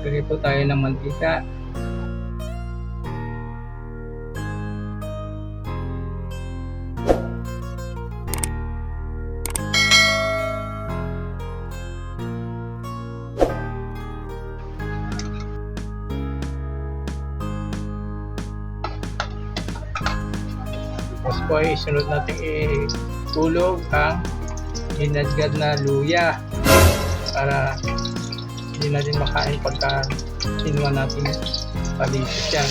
Lagay po tayo ng mantika. Tapos po ay sunod natin itulog ang hinadgad na luya para hindi natin makain pagka kinuha natin palitis yan.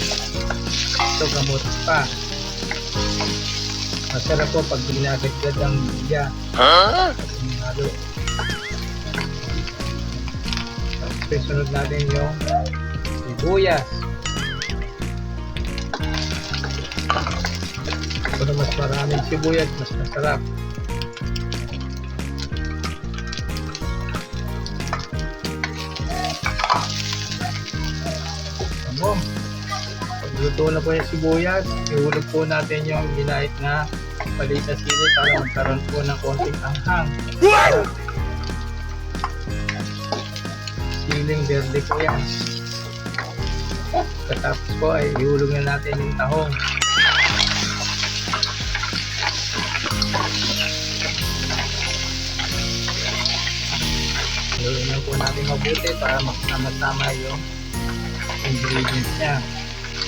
Ito gamot pa. Masarap po pag ginagad-gad ang luya. Huh? Halo. Tapos sunod natin yung sibuyas. Pero mas maraming sibuyas, mas masarap. Amo. Pagluto na po yung sibuyas, ihulog po natin yung ginait na palit sa sili para magkaroon po ng konting anghang. Siling verde po yan. Katapos po ay ihulog na natin yung tahong. Haluin lang po natin mabuti para magsama-sama yung ingredients niya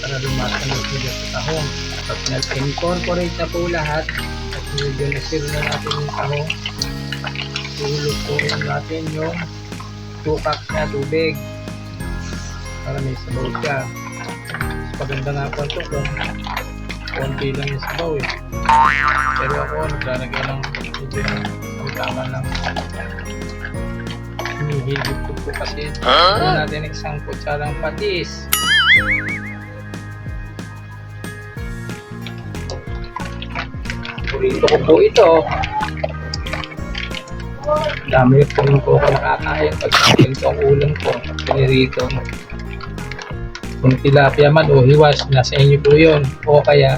para lumasa na sila sa tahong. Pag nag-incorporate na po lahat at medyo nasiro na natin yung tahong, ihulog po lang natin yung 2 cups na tubig para may sabaw siya. Mas maganda nga po ito kung konti lang yung sabaw eh. Pero ako naglalagay ng medyo ang tama lang. Kasi Huh? Huh? natin isang kutsarang patis. Burrito ko po ito. Dami po ako nakakain pag ito ang ulam ko. Pinirito. Kung tilapia man o hiwas, nasa inyo po yun. O kaya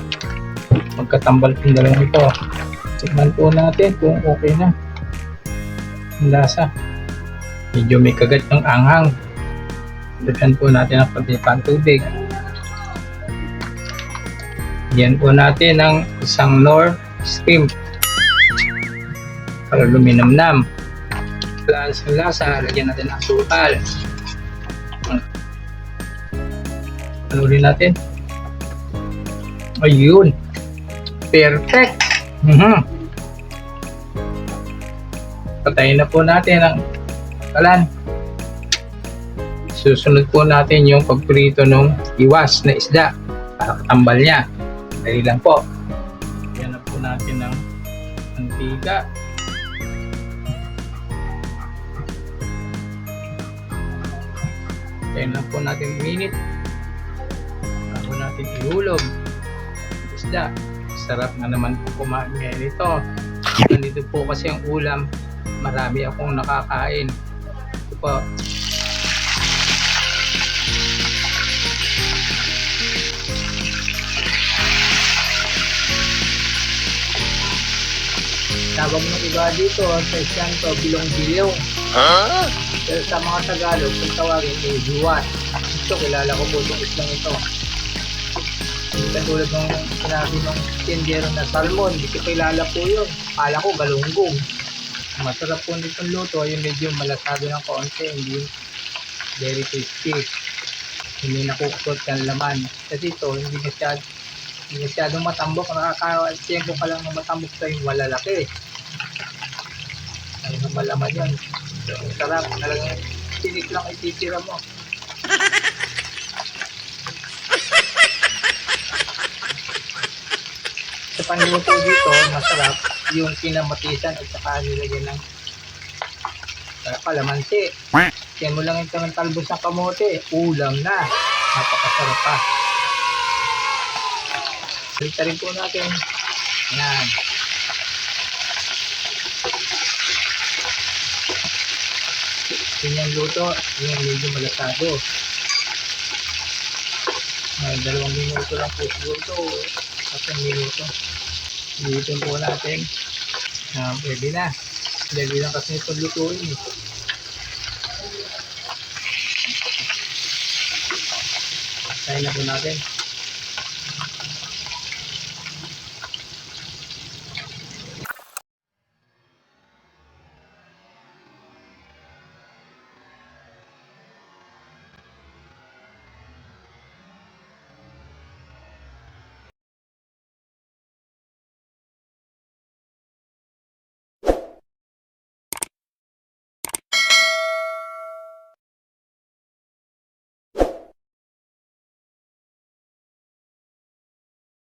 magkatambal po na lang ito. Tignan po natin kung okay na. Ang lasa. Medyo may kagat ng anghang. Lagyan po natin ang pagdipan tubig. Yan po natin ng isang nor steam para luminamnam. Lasa lasa, lagyan natin ng asukal. Ano rin natin? Ayun. Perfect. Mhm. Patayin na po natin ang kalan. Susunod po natin yung pagprito ng iwas na isda para katambal niya. Dali lang po. Yan na po natin ng mantika. Tayo lang po natin minute. Bago natin ihulog. Isda. Sarap na naman po kumain ngayon ito. Nandito po kasi ang ulam. Marami akong nakakain. Po. Tawag ng iba dito sa Shanto Bilong Bilyong. Huh? Pero sa mga Tagalog, kung tawagin ay Duwas. Ito, kilala ko po itong islang ito. Katulad ng sinabi ng tindero na salmon, hindi ko kilala po yun. Kala ko galunggong. Masarap po nitong luto, yung medyo malasado ng konti, hindi very tasty. Hindi nakukot ang laman. Kasi ito, hindi masyad, hindi masyadong matambok. Nakaka-tiyempo ka lang ng matambok sa yung malalaki. Ay, malaman yan. Ang sarap. Talagang tinik lang ititira mo. Sa panluto dito, masarap yung pinamatisan at saka nilagyan ng uh, kalamansi. Kaya mo lang ito ng talbos ng kamote, ulam na. Napakasarap pa. Salita rin po natin. Yan. Kanyang luto, yung medyo malasado. May dalawang minuto lang po siguro ito. Tatlong minuto. Ilitin po natin. Ah, pwede na. Dali lang kasi itong lutuin. Eh. Tayo na po natin.